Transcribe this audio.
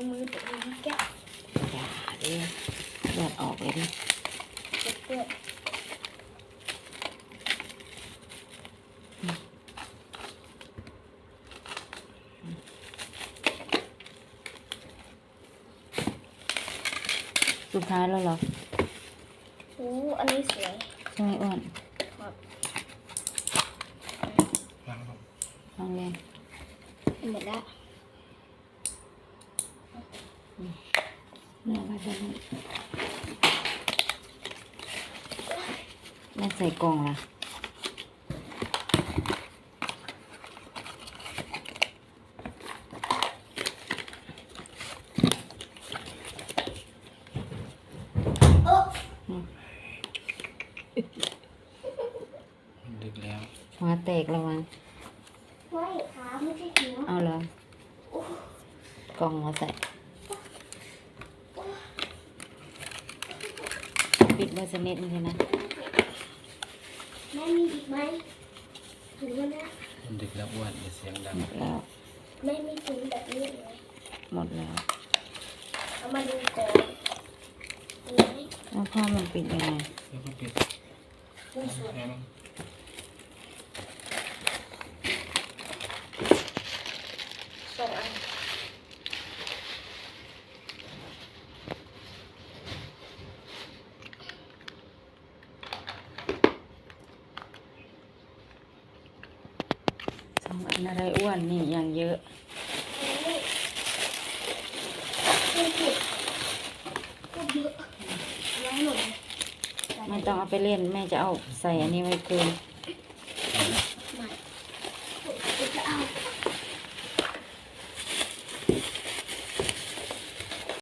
นมือตัวเองแกะอย่าดิเลือดออกเลยดิเจ็บเปื้อนสุดท้ายแล้วเหรอโอ้อันนี้สวยใช่ไหมอ้วนครับล้างลงลองเลยหมดแล้วเนี่ยว่าจะให้ไม่ใส่กล่องล่ะโอ้มันดึกแล้วหัวแตกแล้วมั้งไม่ขาไม่ใช่หิวเอาเหรอโอ้ กล่องมาใส่ ปิดเบอร์สนิทนี่นะแม่มีอีกไหมถึงแล้วนะมันดึกแล้วอ้วนอย่าเสียงดังหมดแล้วแม่มีถุงแบบนี้เลยหมดแล้วเอามาดูก่อนมีไหมแล้วผ้ามันปิดยังไงแล้วก็ปิดมีสวยแห้งสองอัน องอันอะไรอ้วนนี่อย่างเยอะอันนี้พูดพูดเยอะร้อยหมดเลยไม่ต้องเอาไปเล่น แม่จะเอาใส่อันนี้ไว้คืนอ